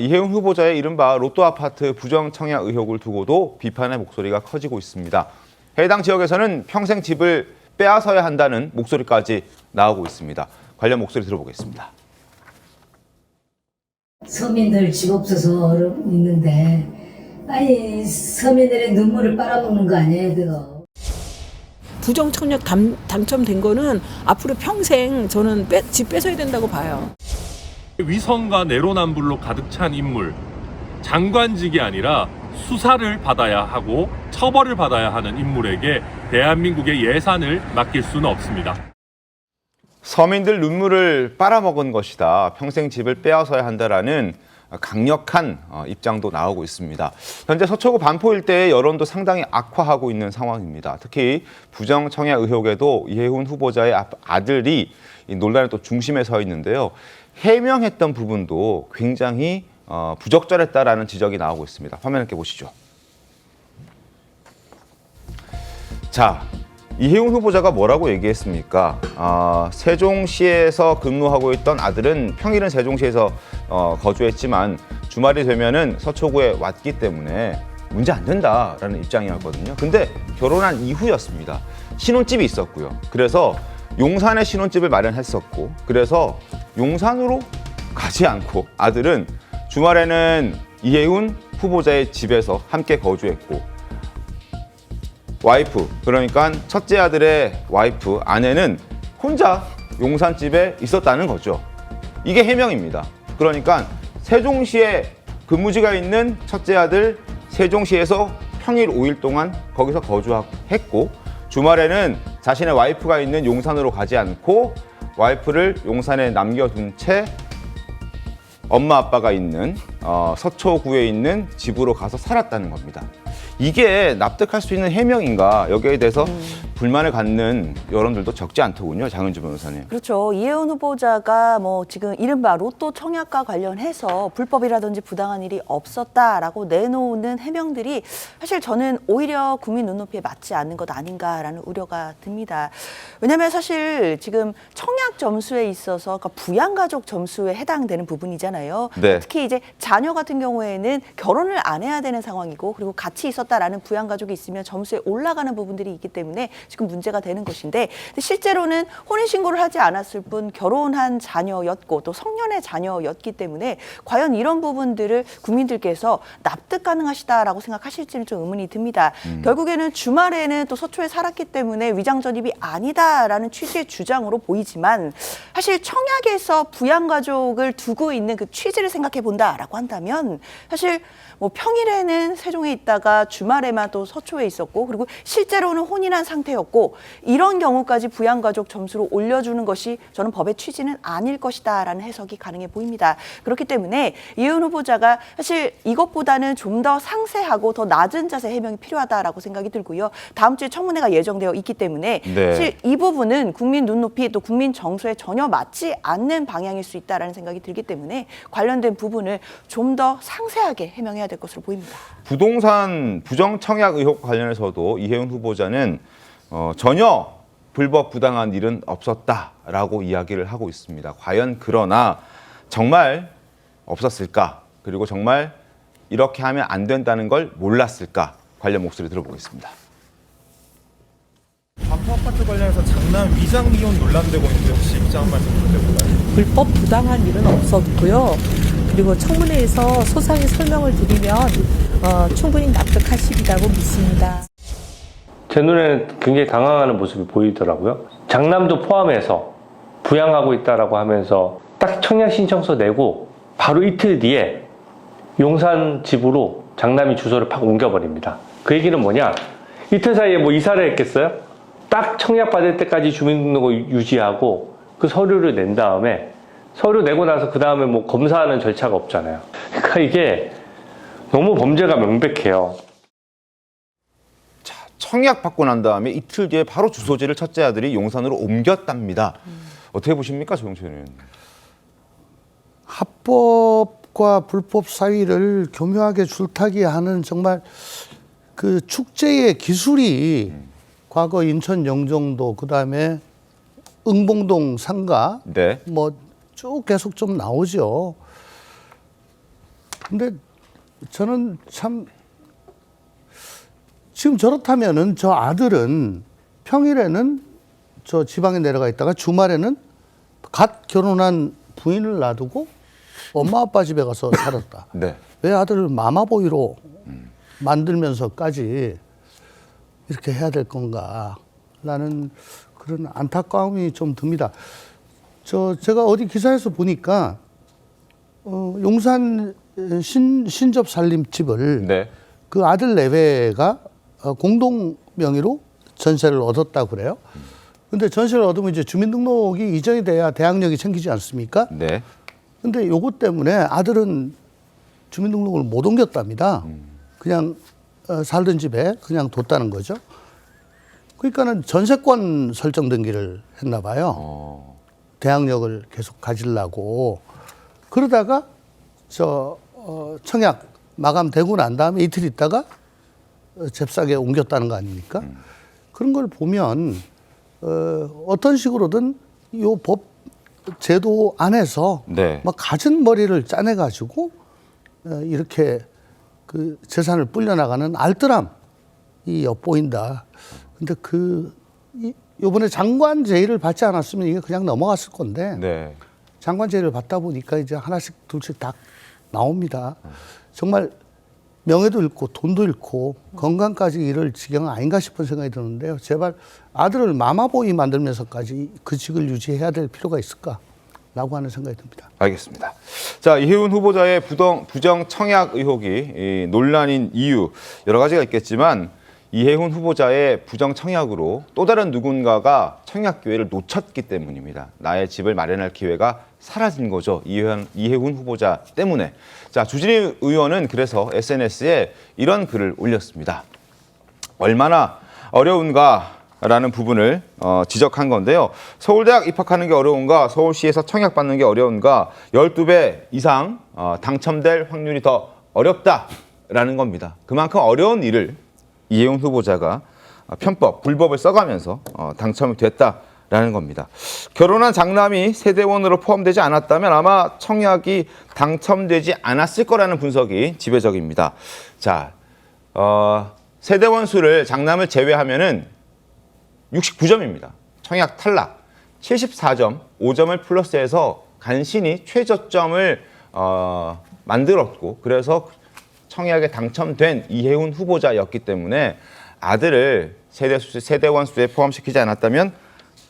이혜훈 후보자의 이른바 로또 아파트 부정 청약 의혹을 두고도 비판의 목소리가 커지고 있습니다. 해당 지역에서는 평생 집을 빼앗아야 한다는 목소리까지 나오고 있습니다. 관련 목소리 들어보겠습니다. 서민들 집 없어서 어려움 있는데 아니 서민들의 눈물을 빨아먹는 거 아니에요 그거 부정 청약 당, 당첨된 거는 앞으로 평생 저는 빼, 집 뺏어야 된다고 봐요. 위선과 내로남불로 가득 찬 인물 장관직이 아니라 수사를 받아야 하고 처벌을 받아야 하는 인물에게 대한민국의 예산을 맡길 수는 없습니다. 서민들 눈물을 빨아먹은 것이다. 평생 집을 빼앗아야 한다라는 강력한 어, 입장도 나오고 있습니다. 현재 서초구 반포 일대의 여론도 상당히 악화하고 있는 상황입니다. 특히 부정 청약 의혹에도 이혜훈 후보자의 아- 아들이 이 논란의 또 중심에 서 있는데요. 해명했던 부분도 굉장히 어, 부적절했다라는 지적이 나오고 있습니다. 화면 함께 보시죠. 자, 이혜훈 후보자가 뭐라고 얘기했습니까? 아, 세종시에서 근무하고 있던 아들은 평일은 세종시에서 어, 거주했지만 주말이 되면은 서초구에 왔기 때문에 문제 안 된다라는 입장이었거든요. 근데 결혼한 이후였습니다. 신혼집이 있었고요. 그래서 용산에 신혼집을 마련했었고, 그래서 용산으로 가지 않고 아들은 주말에는 이혜훈 후보자의 집에서 함께 거주했고 와이프 그러니까 첫째 아들의 와이프 아내는 혼자 용산집에 있었다는 거죠. 이게 해명입니다. 그러니까 세종시에 근무지가 있는 첫째 아들 세종시에서 평일 5일 동안 거기서 거주했고 주말에는 자신의 와이프가 있는 용산으로 가지 않고 와이프를 용산에 남겨둔 채 엄마 아빠가 있는 어, 서초구에 있는 집으로 가서 살았다는 겁니다. 이게 납득할 수 있는 해명인가 여기에 대해서 불만을 갖는 여론들도 적지 않더군요. 장은주 변호사님. 그렇죠. 이혜훈 후보자가 뭐 지금 이른바 로또 청약과 관련해서 불법이라든지 부당한 일이 없었다라고 내놓는 해명들이 사실 저는 오히려 국민 눈높이에 맞지 않는 것 아닌가라는 우려가 듭니다. 왜냐하면 사실 지금 청약 점수에 있어서 그러니까 부양가족 점수에 해당되는 부분이잖아요. 네. 특히 이제 자녀 같은 경우에는 결혼을 안 해야 되는 상황이고 그리고 같이 있었 다라는 부양가족이 있으면 점수에 올라가는 부분들이 있기 때문에 지금 문제가 되는 것인데 실제로는 혼인신고를 하지 않았을 뿐 결혼한 자녀였고 또 성년의 자녀였기 때문에 과연 이런 부분들을 국민들께서 납득 가능하시다라고 생각하실지는 좀 의문이 듭니다. 결국에는 주말에는 또 서초에 살았기 때문에 위장 전입이 아니다라는 취지의 주장으로 보이지만 사실 청약에서 부양가족을 두고 있는 그 취지를 생각해 본다라고 한다면 사실 뭐 평일에는 세종에 있다가 주 말에만 또 서초에 있었고 그리고 실제로는 혼인한 상태였고 이런 경우까지 부양가족 점수로 올려주는 것이 저는 법의 취지는 아닐 것이다라는 해석이 가능해 보입니다. 그렇기 때문에 이은 후보자가 사실 이것보다는 좀 더 상세하고 더 낮은 자세 해명이 필요하다라고 생각이 들고요. 다음 주에 청문회가 예정되어 있기 때문에 네. 사실 이 부분은 국민 눈높이 또 국민 정서에 전혀 맞지 않는 방향일 수 있다라는 생각이 들기 때문에 관련된 부분을 좀 더 상세하게 해명해야 될 것으로 보입니다. 부동산 부정 청약 의혹 관련해서도 이혜훈 후보자는 어, 전혀 불법 부당한 일은 없었다라고 이야기를 하고 있습니다. 과연 그러나 정말 없었을까? 그리고 정말 이렇게 하면 안 된다는 걸 몰랐을까? 관련 목소리 들어보겠습니다. 반포 아파트 관련해서 장남 위장 이혼 논란되고 있는데 혹시 입장 한 말씀 부탁드릴까요? 불법 부당한 일은 없었고요. 그리고 청문회에서 소상히 설명을 드리면 어, 충분히 납득하시리라고 믿습니다. 제 눈에는 굉장히 당황하는 모습이 보이더라고요. 장남도 포함해서 부양하고 있다라고 하면서 딱 청약 신청서 내고 바로 이틀 뒤에 용산 집으로 장남이 주소를 팍 옮겨버립니다. 그 얘기는 뭐냐? 이틀 사이에 뭐 이사를 했겠어요? 딱 청약 받을 때까지 주민등록을 유지하고 그 서류를 낸 다음에 서류 내고 나서 그 다음에 뭐 검사하는 절차가 없잖아요. 그러니까 이게 너무 범죄가 명백해요. 청약 받고 난 다음에 이틀 뒤에 바로 주소지를 첫째 아들이 용산으로 옮겼답니다. 어떻게 보십니까, 조영철 의원? 합법과 불법 사이를 교묘하게 줄타기하는 정말 그 축제의 기술이 과거 인천 영종도 그다음에 응봉동 상가 네. 뭐 쭉 계속 좀 나오죠. 근데 저는 참 지금 저렇다면은 저 아들은 평일에는 저 지방에 내려가 있다가 주말에는 갓 결혼한 부인을 놔두고 엄마 아빠 집에 가서 살았다. 네. 왜 아들을 마마보이로 만들면서까지 이렇게 해야 될 건가? 라는 그런 안타까움이 좀 듭니다. 저 제가 어디 기사에서 보니까 어, 용산 신 신접 살림집을 네. 그 아들 내외가 어, 공동 명의로 전세를 얻었다 그래요. 근데 전세를 얻으면 이제 주민등록이 이전이 돼야 대항력이 생기지 않습니까? 네. 근데 요것 때문에 아들은 주민등록을 못 옮겼답니다. 그냥 어, 살던 집에 그냥 뒀다는 거죠. 그러니까는 전세권 설정 등기를 했나 봐요. 어. 대항력을 계속 가지려고 그러다가 저 어, 청약 마감되고 난 다음에 이틀 있다가 어, 잽싸게 옮겼다는 거 아닙니까? 그런 걸 보면 어, 어떤 식으로든 요 법 제도 안에서 네. 막 갖은 머리를 짜내 가지고 어, 이렇게 그 재산을 불려나가는 알뜰함이 엿보인다. 근데 그 이, 요번에 장관 제의를 받지 않았으면 이게 그냥 넘어갔을 건데 네. 장관 제의를 받다 보니까 이제 하나씩 둘씩 딱 나옵니다. 정말 명예도 잃고 돈도 잃고 건강까지 잃을 지경은 아닌가 싶은 생각이 드는데요. 제발 아들을 마마보이 만들면서까지 그 직을 유지해야 될 필요가 있을까 라고 하는 생각이 듭니다. 알겠습니다. 자, 이혜훈 후보자의 부정, 부정 청약 의혹이 이 논란인 이유 여러 가지가 있겠지만 이혜훈 후보자의 부정 청약으로 또 다른 누군가가 청약 기회를 놓쳤기 때문입니다. 나의 집을 마련할 기회가 사라진 거죠. 이혜훈, 이혜훈 후보자 때문에. 자, 주진희 의원은 그래서 SNS에 이런 글을 올렸습니다. 얼마나 어려운가 라는 부분을 어, 지적한 건데요. 서울대학 입학하는 게 어려운가, 서울시에서 청약받는 게 어려운가, 12배 이상 어, 당첨될 확률이 더 어렵다라는 겁니다. 그만큼 어려운 일을 이혜훈 후보자가 어, 편법, 불법을 써가면서 어, 당첨이 됐다라는 겁니다. 결혼한 장남이 세대원으로 포함되지 않았다면 아마 청약이 당첨되지 않았을 거라는 분석이 지배적입니다. 자, 어, 세대원 수를 장남을 제외하면은 69점입니다. 청약 탈락. 74점, 5점을 플러스해서 간신히 최저점을 어, 만들었고 그래서 청약에 당첨된 이혜훈 후보자였기 때문에 아들을 세대 수, 세대원 수에 포함시키지 않았다면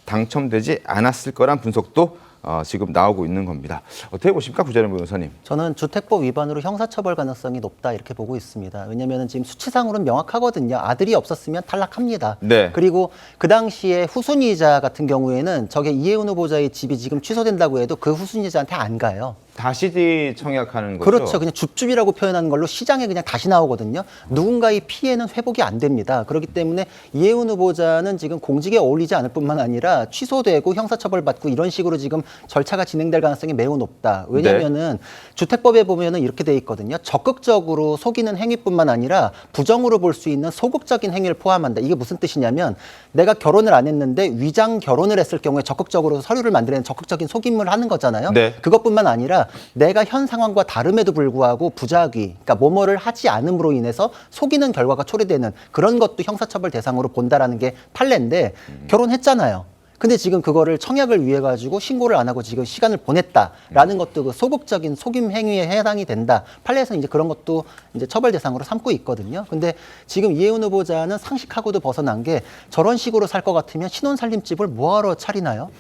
당첨되지 않았을 거란 분석도 어, 지금 나오고 있는 겁니다. 어떻게 보십니까, 구자련 변호사님? 저는 주택법 위반으로 형사처벌 가능성이 높다 이렇게 보고 있습니다. 왜냐하면 지금 수치상으로는 명확하거든요. 아들이 없었으면 탈락합니다. 네. 그리고 그 당시에 후순위자 같은 경우에는 저게 이혜훈 후보자의 집이 지금 취소된다고 해도 그 후순위자한테 안 가요. 다시 청약하는 거죠? 그렇죠. 그냥 줍줍이라고 표현하는 걸로 시장에 그냥 다시 나오거든요. 누군가의 피해는 회복이 안 됩니다. 그렇기 때문에 이혜훈 후보자는 지금 공직에 어울리지 않을 뿐만 아니라 취소되고 형사처벌 받고 이런 식으로 지금 절차가 진행될 가능성이 매우 높다. 왜냐면은 주택법에 보면은 이렇게 돼 있거든요. 적극적으로 속이는 행위뿐만 아니라 부정으로 볼 수 있는 소극적인 행위를 포함한다. 이게 무슨 뜻이냐면 내가 결혼을 안 했는데 위장 결혼을 했을 경우에 적극적으로 서류를 만들는 적극적인 속임을 하는 거잖아요. 네. 그것뿐만 아니라 내가 현 상황과 다름에도 불구하고 부작위, 그러니까 뭐뭐를 하지 않음으로 인해서 속이는 결과가 초래되는 그런 것도 형사처벌 대상으로 본다라는 게 판례인데 결혼했잖아요. 근데 지금 그거를 청약을 위해 가지고 신고를 안 하고 지금 시간을 보냈다라는 것도 그 소극적인 속임 행위에 해당이 된다. 판례에서는 이제 그런 것도 이제 처벌 대상으로 삼고 있거든요. 근데 지금 이혜훈 후보자는 상식하고도 벗어난 게 저런 식으로 살 것 같으면 신혼 살림집을 뭐하러 차리나요?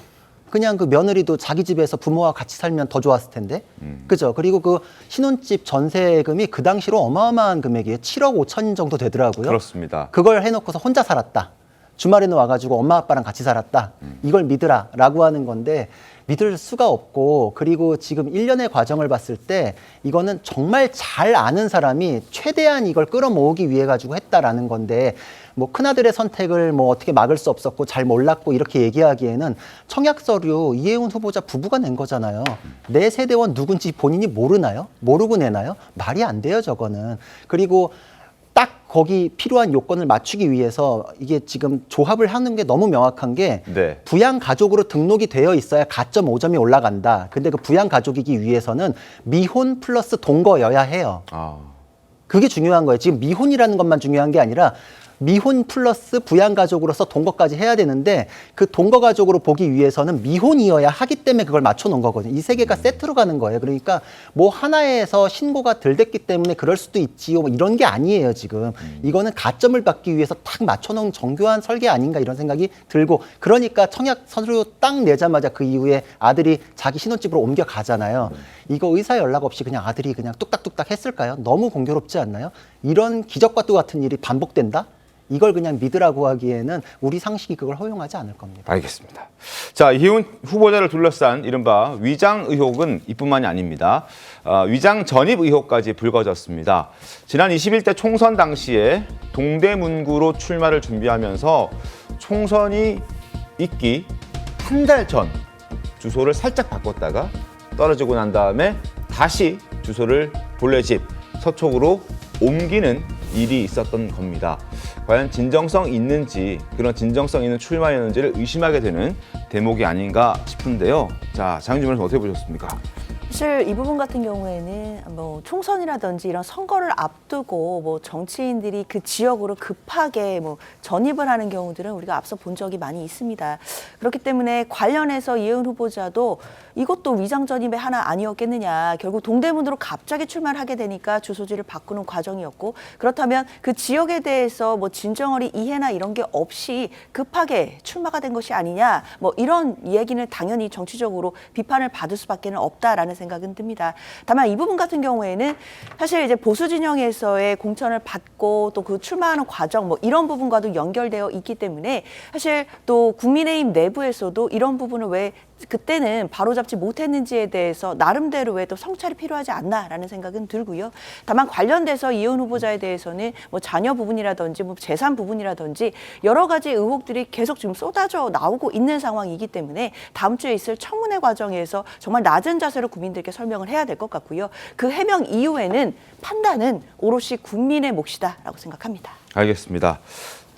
그냥 그 며느리도 자기 집에서 부모와 같이 살면 더 좋았을 텐데. 그죠? 그리고 그 신혼집 전세금이 그 당시로 어마어마한 금액이에요. 7억 5천 정도 되더라고요. 그렇습니다. 그걸 해놓고서 혼자 살았다. 주말에는 와가지고 엄마 아빠랑 같이 살았다. 이걸 믿으라. 라고 하는 건데 믿을 수가 없고 그리고 지금 일년의 과정을 봤을 때 이거는 정말 잘 아는 사람이 최대한 이걸 끌어모으기 위해 가지고 했다라는 건데 뭐 큰아들의 선택을 뭐 어떻게 막을 수 없었고 잘 몰랐고 이렇게 얘기하기에는 청약 서류 이혜훈 후보자 부부가 낸 거잖아요. 내 세대원 누군지 본인이 모르나요? 모르고 내나요? 말이 안 돼요, 저거는. 그리고 딱 거기 필요한 요건을 맞추기 위해서 이게 지금 조합을 하는 게 너무 명확한 게 네. 부양 가족으로 등록이 되어 있어야 가점 5점이 올라간다. 근데 그 부양 가족이기 위해서는 미혼 플러스 동거여야 해요. 아. 그게 중요한 거예요. 지금 미혼이라는 것만 중요한 게 아니라 미혼 플러스 부양 가족으로서 동거까지 해야 되는데 그 동거 가족으로 보기 위해서는 미혼이어야 하기 때문에 그걸 맞춰 놓은 거거든요. 이 세 개가 세트로 가는 거예요. 그러니까 뭐 하나에서 신고가 덜 됐기 때문에 그럴 수도 있지요. 뭐 이런 게 아니에요, 지금. 이거는 가점을 받기 위해서 딱 맞춰 놓은 정교한 설계 아닌가 이런 생각이 들고 그러니까 청약 서류 딱 내자마자 그 이후에 아들이 자기 신혼집으로 옮겨 가잖아요. 이거 의사 연락 없이 그냥 아들이 그냥 뚝딱뚝딱 했을까요? 너무 공교롭지 않나요? 이런 기적과 또 같은 일이 반복된다? 이걸 그냥 믿으라고 하기에는 우리 상식이 그걸 허용하지 않을 겁니다. 알겠습니다. 자, 이혜훈 후보자를 둘러싼 이른바 위장 의혹은 이뿐만이 아닙니다. 아, 위장 전입 의혹까지 불거졌습니다. 지난 21대 총선 당시에 동대문구로 출마를 준비하면서 총선이 있기 한 달 전 주소를 살짝 바꿨다가 떨어지고 난 다음에 다시 주소를 본래 집 서초구로 옮기는 일이 있었던 겁니다. 과연 진정성 있는지 그런 진정성 있는 출마였는지를 의심하게 되는 대목이 아닌가 싶은데요. 자, 장윤주 변호사 어떻게 보셨습니까? 사실 이 부분 같은 경우에는 뭐 총선이라든지 이런 선거를 앞두고 뭐 정치인들이 그 지역으로 급하게 뭐 전입을 하는 경우들은 우리가 앞서 본 적이 많이 있습니다. 그렇기 때문에 관련해서 이혜은 후보자도 이것도 위장 전입의 하나 아니었겠느냐. 결국 동대문으로 갑자기 출마를 하게 되니까 주소지를 바꾸는 과정이었고 그렇다면 그 지역에 대해서 뭐 진정어리 이해나 이런 게 없이 급하게 출마가 된 것이 아니냐. 뭐 이런 얘기는 당연히 정치적으로 비판을 받을 수밖에 없다라는 생각 은 듭니다. 다만 이 부분 같은 경우에는 사실 이제 보수 진영에서의 공천을 받고 또 그 출마하는 과정 뭐 이런 부분과도 연결되어 있기 때문에 사실 또 국민의힘 내부에서도 이런 부분을 왜 그때는 바로잡지 못했는지에 대해서 나름대로 왜또 성찰이 필요하지 않나라는 생각은 들고요. 다만 관련돼서 이혼 후보자에 대해서는 뭐 자녀 부분이라든지 뭐 재산 부분이라든지 여러 가지 의혹들이 계속 지금 쏟아져 나오고 있는 상황이기 때문에 다음 주에 있을 청문회 과정에서 정말 낮은 자세로 국민들께 설명을 해야 될 것 같고요. 그 해명 이후에는 판단은 오롯이 국민의 몫이다라고 생각합니다. 알겠습니다.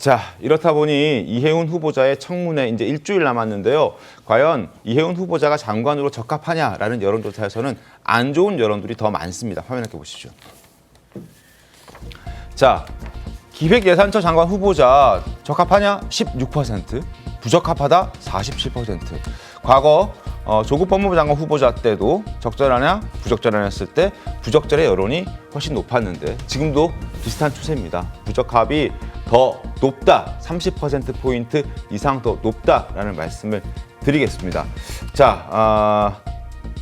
자, 이렇다 보니 이혜훈 후보자의 청문회 이제 일주일 남았는데요. 과연 이혜훈 후보자가 장관으로 적합하냐라는 여론조사에서는 안 좋은 여론들이 더 많습니다. 화면 함께 보시죠. 자, 기획예산처 장관 후보자 적합하냐? 16%, 부적합하다? 47%. 과거 어, 조국 법무부 장관 후보자 때도 적절하냐, 부적절하냐 했을 때 부적절의 여론이 훨씬 높았는데 지금도 비슷한 추세입니다. 부적합이 더 높다, 30%포인트 이상 더 높다라는 말씀을 드리겠습니다. 자, 아,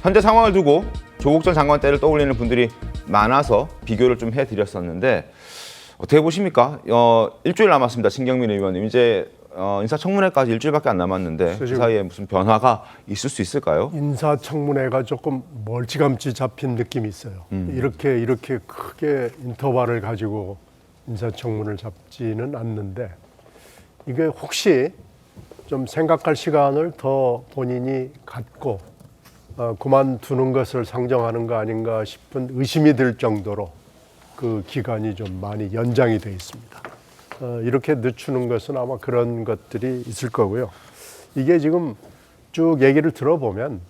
현재 상황을 두고 조국 전 장관 때를 떠올리는 분들이 많아서 비교를 좀 해드렸었는데 어떻게 보십니까? 어, 일주일 남았습니다. 신경민 의원님. 이제 어, 인사청문회까지 일주일밖에 안 남았는데 그 사이에 무슨 변화가 있을 수 있을까요? 인사청문회가 조금 멀찌감치 잡힌 느낌이 있어요. 이렇게 이렇게 크게 인터벌을 가지고 인사청문을 잡지는 않는데 이게 혹시 좀 생각할 시간을 더 본인이 갖고 어, 그만두는 것을 상정하는 거 아닌가 싶은 의심이 들 정도로 그 기간이 좀 많이 연장이 돼 있습니다. 어, 이렇게 늦추는 것은 아마 그런 것들이 있을 거고요. 이게 지금 쭉 얘기를 들어보면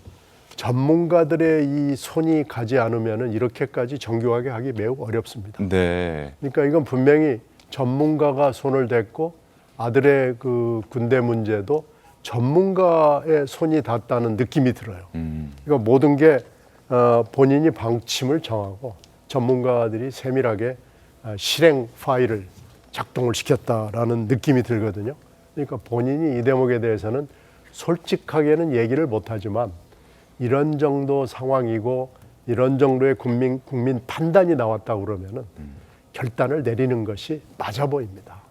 전문가들의 이 손이 가지 않으면 이렇게까지 정교하게 하기 매우 어렵습니다. 네. 그러니까 이건 분명히 전문가가 손을 댔고 아들의 그 군대 문제도 전문가의 손이 닿았다는 느낌이 들어요. 음. 그러니까 모든 게 어, 본인이 방침을 정하고 전문가들이 세밀하게 어, 실행 파일을 작동을 시켰다라는 느낌이 들거든요. 그러니까 본인이 이 대목에 대해서는 솔직하게는 얘기를 못하지만 이런 정도 상황이고 이런 정도의 국민 국민 판단이 나왔다 그러면은 결단을 내리는 것이 맞아 보입니다.